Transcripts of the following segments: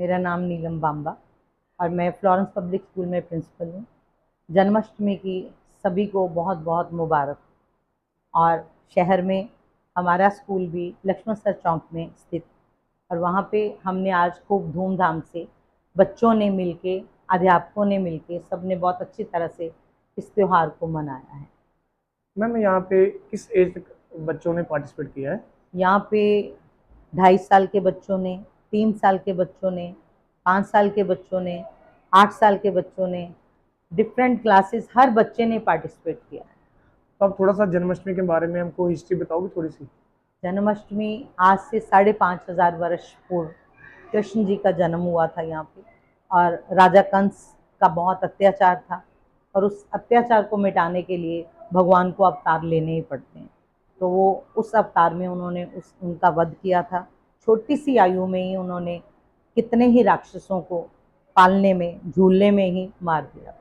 मेरा नाम नीलम बाम्बा और मैं फ्लोरेंस पब्लिक स्कूल में प्रिंसिपल हूँ। जन्माष्टमी की सभी को बहुत बहुत मुबारक। और शहर में हमारा स्कूल भी लक्ष्मण सर चौक में स्थित और वहाँ पे हमने आज खूब धूमधाम से बच्चों ने मिलके अध्यापकों ने मिलके सबने बहुत अच्छी तरह से इस त्यौहार को मनाया है। मैम यहाँ पे किस एज तक बच्चों ने पार्टिसिपेट किया है? यहाँ पे ढाई साल के बच्चों ने तीन साल के बच्चों ने पाँच साल के बच्चों ने आठ साल के बच्चों ने डिफरेंट क्लासेस हर बच्चे ने पार्टिसिपेट किया है। तो आप थोड़ा सा जन्माष्टमी के बारे में हमको हिस्ट्री बताओगे थोड़ी सी? जन्माष्टमी आज से साढ़े पाँच हज़ार वर्ष पूर्व कृष्ण जी का जन्म हुआ था यहाँ पे और राजा कंस का बहुत अत्याचार था और उस अत्याचार को मिटाने के लिए भगवान को अवतार लेने ही पड़ते हैं। तो वो उस अवतार में उन्होंने उस उनका वध किया था। छोटी सी आयु में ही उन्होंने कितने ही राक्षसों को पालने में झूलने में ही मार दिया।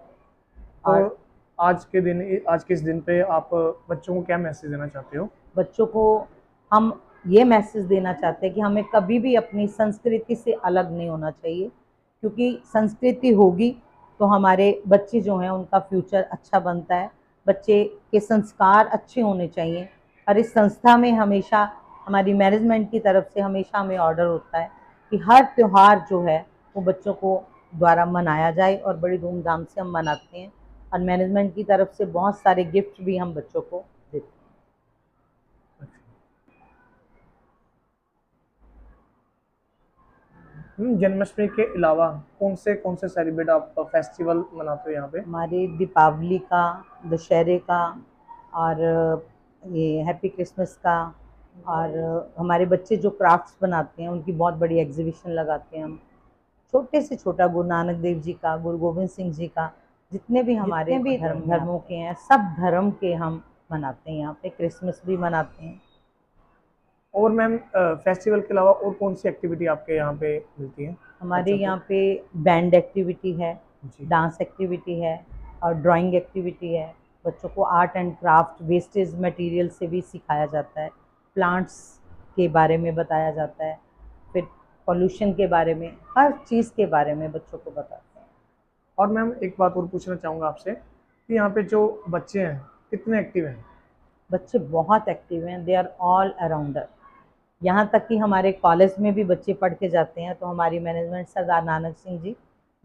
और तो आज के दिन आज के इस दिन पे आप बच्चों को क्या मैसेज देना चाहते हो? बच्चों को हम ये मैसेज देना चाहते हैं कि हमें कभी भी अपनी संस्कृति से अलग नहीं होना चाहिए क्योंकि संस्कृति होगी तो हमारे बच्चे जो हैं उनका फ्यूचर अच्छा बनता है। बच्चे के संस्कार अच्छे होने चाहिए और इस संस्था में हमेशा हमारी मैनेजमेंट की तरफ़ से हमेशा हमें ऑर्डर होता है कि हर त्यौहार जो है वो बच्चों को द्वारा मनाया जाए और बड़ी धूमधाम से हम मनाते हैं। और मैनेजमेंट की तरफ़ से बहुत सारे गिफ्ट भी हम बच्चों को देते हैं। हम्म, जन्माष्टमी के अलावा कौन से कौन से सेलिब्रेट आप फेस्टिवल मनाते हो यहाँ पे? हमारे दीपावली का दशहरे का और ये हैप्पी क्रिसमस का और हमारे बच्चे जो क्राफ्ट्स बनाते हैं उनकी बहुत बड़ी एग्जीबिशन लगाते हैं हम। छोटे से छोटा गुरु नानक देव जी का गुरु गोविंद सिंह जी का जितने भी हमारे जितने भी धर्म धर्म के हैं सब धर्म के हम मनाते हैं। यहाँ पे क्रिसमस भी मनाते हैं। और मैम फेस्टिवल के अलावा और कौन सी एक्टिविटी आपके यहाँ पे मिलती है? हमारे यहाँ पे बैंड एक्टिविटी है डांस एक्टिविटी है और ड्राइंग एक्टिविटी है। बच्चों को art and craft wastage material से भी सिखाया जाता है। प्लांट्स के बारे में बताया जाता है फिर पोल्यूशन के बारे में हर चीज़ के बारे में बच्चों को बताते हैं। और मैम एक बात और पूछना चाहूँगा आपसे कि यहाँ पे जो बच्चे हैं कितने एक्टिव हैं? बच्चे बहुत एक्टिव हैं दे आर ऑल अराउंडर यहाँ तक कि हमारे कॉलेज में भी बच्चे पढ़ के जाते हैं तो हमारी मैनेजमेंट सरदार नानक सिंह जी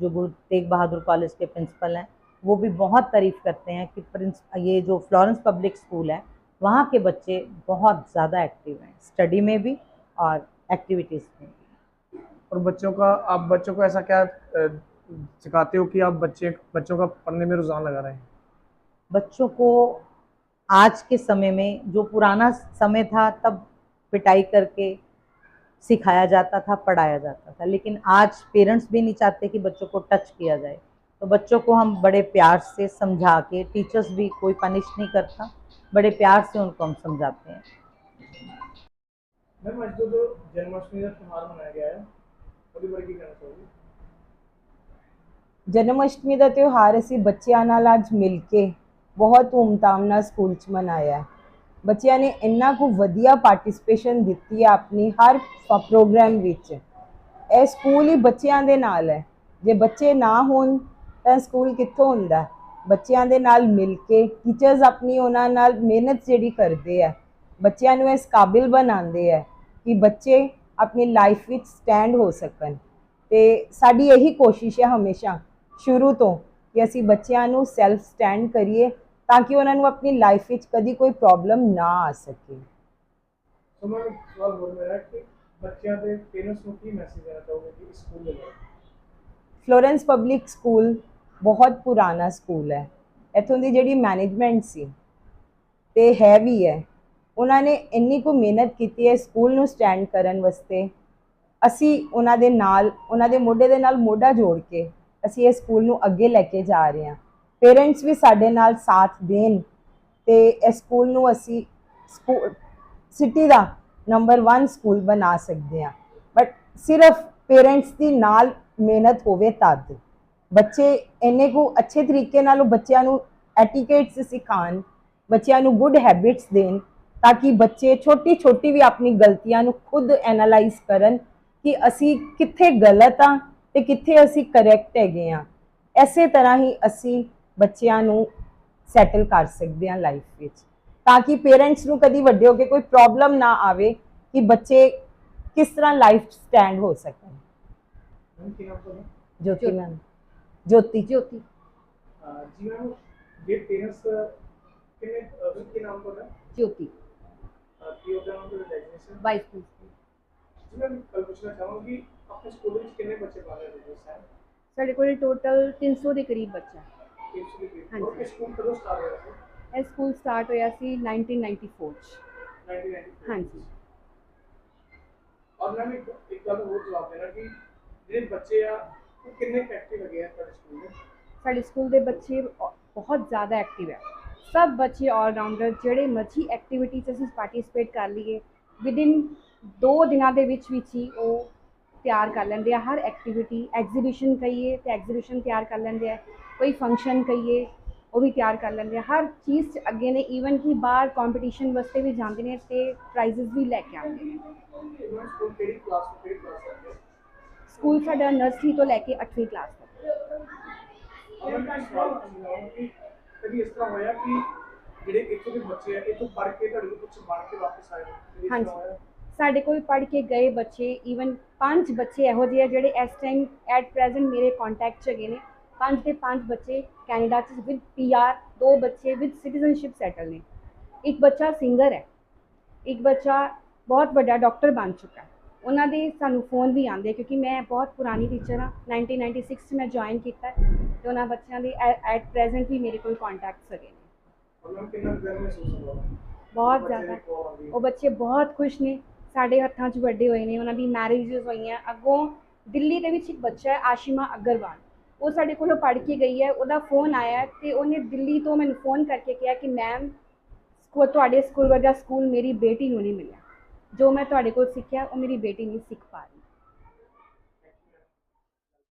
जो गुरु तेग बहादुर कॉलेज के प्रिंसिपल हैं वो भी बहुत तारीफ़ करते हैं कि प्रिंस ये जो फ्लोरेंस पब्लिक स्कूल है वहाँ के बच्चे बहुत ज़्यादा एक्टिव हैं स्टडी में भी और एक्टिविटीज़ में भी। और बच्चों का आप बच्चों को ऐसा क्या सिखाते हो कि आप बच्चे बच्चों का पढ़ने में रुझान लगा रहे? हैं बच्चों को आज के समय में जो पुराना समय था तब पिटाई करके सिखाया जाता था पढ़ाया जाता था। लेकिन आज पेरेंट्स भी नहीं चाहते कि बच्चों को टच किया जाए। तो बच्चों को हम बड़े प्यार से समझा के टीचर्स भी कोई पनिश नहीं करता। बड़े प्यार से उनको हम समझाते हैं मैम आज तो जो जन्माष्टमी का त्यौहार मनाया गया है ਉਹਦੇ ਬਾਰੇ ਕੀ ਕਹਿਣਾ ਚਾਹੋਗੇ ਜਨਮ ਅਸ਼ਟਮੀ ਦਾ ਤਿਉਹਾਰ ਅਸੀਂ ਬੱਚਿਆਂ ਨਾਲ ਅੱਜ ਮਿਲ ਕੇ ਬਹੁਤ ਧੂਮਧਾਮ ਨਾਲ ਸਕੂਲ 'ਚ ਮਨਾਇਆ ਹੈ। ਬੱਚਿਆਂ ਨੇ ਇੰਨਾ ਕੁ ਵਧੀਆ ਪਾਰਟਿਸਿਪੇਸ਼ਨ ਦਿੱਤੀ ਹੈ ਆਪਣੀ ਹਰ ਪ- ਪ੍ਰੋਗਰਾਮ ਵਿੱਚ ਇਹ ਸਕੂਲ ਹੀ ਬੱਚਿਆਂ ਦੇ ਨਾਲ ਹੈ ਜੇ ਬੱਚੇ ਨਾ ਹੋਣ ਤਾਂ ਸਕੂਲ ਕਿੱਥੋਂ ਹੁੰਦਾ ਹੈ? ਬੱਚਿਆਂ ਦੇ ਨਾਲ ਮਿਲ ਕੇ ਟੀਚਰਸ ਆਪਣੀ ਉਹਨਾਂ ਨਾਲ ਮਿਹਨਤ ਜਿਹੜੀ ਕਰਦੇ ਆ ਬੱਚਿਆਂ ਨੂੰ ਇਸ ਕਾਬਿਲ ਬਣਾਉਂਦੇ ਆ ਕਿ ਬੱਚੇ ਆਪਣੀ ਲਾਈਫ ਵਿੱਚ ਸਟੈਂਡ ਹੋ ਸਕਣ। ਤੇ ਸਾਡੀ ਇਹੀ ਕੋਸ਼ਿਸ਼ ਹੈ ਹਮੇਸ਼ਾ ਸ਼ੁਰੂ ਤੋਂ ਕਿ ਅਸੀਂ ਬੱਚਿਆਂ ਨੂੰ ਸੈਲਫ ਸਟੈਂਡ ਕਰੀਏ ਤਾਂ ਕਿ ਉਹਨਾਂ ਨੂੰ ਆਪਣੀ ਲਾਈਫ ਵਿੱਚ ਕਦੀ ਕੋਈ ਪ੍ਰੋਬਲਮ ਨਾ ਆ ਸਕੇ। ਸੋ ਮੈਂ ਸਵਾਲ ਹੋਰ ਮੇਰਾ ਕਿ ਬੱਚਿਆਂ ਦੇ ਪੇਰੈਂਟਸ ਨੂੰ ਕੀ ਮੈਸੇਜ ਦੇਣਾ ਚਾਹੋਗੇ ਕਿ ਇਸ ਸਕੂਲ ਦੇ ਬਾਰੇ? ਫਲੋਰੈਂਸ ਪਬਲਿਕ ਸਕੂਲ ਬਹੁਤ ਪੁਰਾਣਾ ਸਕੂਲ ਹੈ। ਇੱਥੋਂ ਦੀ ਜਿਹੜੀ ਮੈਨੇਜਮੈਂਟ ਸੀ ਤੇ ਹੈ ਵੀ ਹੈ, ਉਹਨਾਂ ਨੇ ਇੰਨੀ ਕੁ ਮਿਹਨਤ ਕੀਤੀ ਹੈ ਸਕੂਲ ਨੂੰ ਸਟੈਂਡ ਕਰਨ ਵਾਸਤੇ। ਅਸੀਂ ਉਹਨਾਂ ਦੇ ਨਾਲ, ਉਹਨਾਂ ਦੇ ਮੋਢੇ ਦੇ ਨਾਲ ਮੋਢਾ ਜੋੜ ਕੇ ਅਸੀਂ ਇਹ ਸਕੂਲ ਨੂੰ ਅੱਗੇ ਲੈ ਕੇ ਜਾ ਰਹੇ ਹਾਂ। ਪੇਰੈਂਟਸ ਵੀ ਸਾਡੇ ਨਾਲ ਸਾਥ ਦੇਣ ਤੇ ਇਸ ਸਕੂਲ ਨੂੰ ਅਸੀਂ ਸਕੂਲ ਸਿਟੀ ਦਾ ਨੰਬਰ 1 ਸਕੂਲ ਬਣਾ ਸਕਦੇ ਹਾਂ। ਬਟ ਸਿਰਫ ਪੇਰੈਂਟਸ ਦੀ ਨਾਲ ਮਿਹਨਤ ਹੋਵੇ ਤਦ। ਬੱਚੇ ਇੰਨੇ ਕੋ ਅੱਛੇ ਤਰੀਕੇ ਨਾਲ ਉਹ ਬੱਚਿਆਂ ਨੂੰ ਐਟੀਕੇਟਸ ਸਿਖਾਣ ਬੱਚਿਆਂ ਨੂੰ ਗੁੱਡ ਹੈਬਿਟਸ ਦੇਣ ਤਾਂ ਕਿ ਬੱਚੇ ਛੋਟੀ ਛੋਟੀ ਵੀ ਆਪਣੀ ਗਲਤੀਆਂ ਨੂੰ ਖੁਦ ਐਨਾਲਾਈਜ਼ ਕਰਨ ਕਿ ਅਸੀਂ ਕਿੱਥੇ ਗਲਤ ਆ ਤੇ ਕਿੱਥੇ ਅਸੀਂ ਕਰੈਕਟ ਹੈਗੇ ਆ ਐਸੇ ਤਰ੍ਹਾਂ ਹੀ ਅਸੀਂ ਬੱਚਿਆਂ ਨੂੰ ਸੈਟਲ ਕਰ ਸਕਦੇ ਆ ਲਾਈਫ ਵਿੱਚ। ਤਾਂ ਕਿ ਪੇਰੈਂਟਸ ਨੂੰ ਕਦੀ ਵੱਡੇ ਹੋ ਕੇ ਕੋਈ ਪ੍ਰੋਬਲਮ ਨਾ ਆਵੇ ਕਿ ਬੱਚੇ ਕਿਸ ਤਰ੍ਹਾਂ ਲਾਈਫ ਸਟੈਂਡ ਹੋ ਸਕਣ। ਜੋ ਕਿ ਮੈਂ ज्योति। ज्योति। जी मैम ये पेरेंट्स किने अभी के नाम पर है? ज्योति। की होगा उनका designation vice principal ji ma'am कल पूछना चाहूँगी अपने स्कूल में कितने बच्चे पाले हुए हैं ਸਾਡੇ ਕੋਲ ਟੋਟਲ 300 ਦੇ ਕਰੀਬ ਬੱਚਾ ਹਾਂਜੀ ਸਕੂਲ ਕਦੋਂ ਸਟਾਰਟ ਹੋਇਆ ਸੀ ਇਹ ਸਕੂਲ ਸਟਾਰਟ ਹੋਇਆ ਸੀ 1994 ਚ 1994 ਹਾਂਜੀ ਔਰ ਮੈਂ ਇੱਕ ਗੱਲ ਹੋਰ ਜਵਾਬ ਦੇਣਾ ਕਿ ਜਿਹੜੇ ਬੱਚੇ ਆ ਕਿੰਨੇ ਐਕਟਿਵ ਹੈਗੇ ਆ ਤੁਹਾਡੇ ਸਕੂਲ ਦੇ? ਸਾਡੇ ਸਕੂਲ ਦੇ ਬੱਚੇ ਬਹੁਤ ਜ਼ਿਆਦਾ ਐਕਟਿਵ ਹੈ ਸਭ ਬੱਚੇ ਆਲਰਾਊਂਡਰ ਜਿਹੜੇ ਮਰਜ਼ੀ ਐਕਟੀਵਿਟੀ 'ਚ ਅਸੀਂ ਪਾਰਟਿਸਿਪੇਟ ਕਰ ਲਈਏ ਵਿਦਿਨ 2 ਦਿਨਾਂ ਦੇ ਵਿੱਚ ਵਿੱਚ ਹੀ ਉਹ ਤਿਆਰ ਕਰ ਲੈਂਦੇ ਆ। ਹਰ ਐਕਟੀਵਿਟੀ ਐਗਜ਼ੀਬਿਸ਼ਨ ਕਹੀਏ ਤੇ ਐਗਜ਼ੀਬਿਸ਼ਨ ਤਿਆਰ ਕਰ ਲੈਂਦੇ ਆ। ਕੋਈ ਫੰਕਸ਼ਨ ਕਹੀਏ ਉਹ ਵੀ ਤਿਆਰ ਕਰ ਲੈਂਦੇ ਆ। ਹਰ ਚੀਜ਼ 'ਚ ਅੱਗੇ ਨੇ ਈਵਨ ਕਿ ਬਾਹਰ ਕੰਪੀਟੀਸ਼ਨ ਵਾਸਤੇ ਵੀ ਜਾਂਦੇ ਨੇ ਤੇ ਪ੍ਰਾਈਜ਼ਸ ਵੀ ਲੈ ਕੇ ਆਉਂਦੇ ਨੇ। ਉਹਨਾਂ ਸਕੂਲ ਕਿਹੜੀ ਕਲਾਸ ਤੋਂ ਕਿਹੜੀ ਕਲਾਸ ਤੱਕ? ਹੈ ਸਕੂਲ ਸਾਡਾ ਨਰਸਰੀ ਤੋਂ ਲੈ ਕੇ 8ਵੀਂ ਕਲਾਸ ਤੱਕ ਅਗਰ ਮੈਂ ਸਵਾਲ ਪੁੱਛਣਾ ਕਿ ਕਦੀ ਇਸ ਤਰ੍ਹਾਂ ਹੋਇਆ ਕਿ ਜਿਹੜੇ ਇੱਥੋਂ ਦੇ ਬੱਚੇ ਆ ਇੱਥੋਂ ਪੜ੍ਹ ਕੇ ਤੁਹਾਡੇ ਕੋਲ ਕੁਝ ਬਣ ਕੇ ਵਾਪਸ ਆਏ ਨੇ ਕਦੀ ਇਸ ਹਾਂਜੀ। ਤਰ੍ਹਾਂ ਹੋਇਆ? ਸਾਡੇ ਕੋਲ ਪੜ੍ਹ ਕੇ ਗਏ ਬੱਚੇ ਈਵਨ ਪੰਜ ਬੱਚੇ ਇਹੋ ਜਿਹੇ ਆ ਜਿਹੜੇ ਇਸ ਟਾਈਮ ਐਟ ਪ੍ਰੈਜ਼ੈਂਟ ਮੇਰੇ ਕੰਟੈਕਟ 'ਚ ਹੈਗੇ ਨੇ ਪੰਜ ਦੇ ਪੰਜ ਬੱਚੇ ਕੈਨੇਡਾ 'ਚ ਵਿਦ ਪੀਆਰ ਦੋ ਬੱਚੇ ਵਿਦ ਸਿਟੀਜ਼ਨਸ਼ਿਪ ਸੈਟਲ ਨੇ ਇੱਕ ਬੱਚਾ ਸਿੰਗਰ ਹੈ ਇੱਕ ਬੱਚਾ ਬਹੁਤ ਵੱਡਾ ਡਾਕਟਰ ਬਣ ਚੁੱਕਾ ਹੈ ਉਹਨਾਂ ਦੇ ਸਾਨੂੰ ਫੋਨ ਵੀ ਆਉਂਦੇ ਕਿਉਂਕਿ ਮੈਂ ਬਹੁਤ ਪੁਰਾਣੀ ਟੀਚਰ ਹਾਂ। 1996 'ਚ ਮੈਂ ਜੁਆਇਨ ਕੀਤਾ ਤੇ ਉਹਨਾਂ ਬੱਚਿਆਂ ਦੇ ਐਟ ਪ੍ਰੈਜ਼ੈਂਟ ਵੀ ਮੇਰੇ ਕੋਲ ਕੰਟੈਕਟਸ ਹੈਗੇ ਨੇ? ਬਹੁਤ ਜ਼ਿਆਦਾ। ਉਹ ਬੱਚੇ ਬਹੁਤ ਖੁਸ਼ ਨੇ। ਸਾਡੇ ਹੱਥਾਂ 'ਚ ਵੱਡੇ ਹੋਏ ਨੇ ਉਹਨਾਂ ਦੀ ਮੈਰਿਜਸ ਹੋਈਆਂ। ਅੱਗੋਂ ਦਿੱਲੀ ਦੇ ਵਿੱਚ ਇੱਕ ਬੱਚਾ ਹੈ ਆਸ਼ਿਮਾ ਅਗਰਵਾਲ। ਉਹ ਸਾਡੇ ਕੋਲੋਂ ਪੜ੍ਹ ਕੇ ਗਈ ਹੈ ਉਹਦਾ ਫੋਨ ਆਇਆ ਤੇ ਉਹਨੇ ਦਿੱਲੀ ਤੋਂ ਮੈਨੂੰ ਫੋਨ ਕਰਕੇ ਕਿਹਾ ਕਿ ਮੈਮ ਤੁਹਾਡੇ ਸਕੂਲ ਵਰਗਾ ਸਕੂਲ ਮੇਰੀ ਬੇਟੀ ਨੂੰ ਨਹੀਂ ਮਿਲਿਆ। ਜੋ ਮੈਂ ਤੁਹਾਡੇ ਕੋਲ ਸਿੱਖਿਆ ਉਹ ਮੇਰੀ ਬੇਟੀ ਨਹੀਂ ਸਿੱਖ ਪਾ ਰਹੀ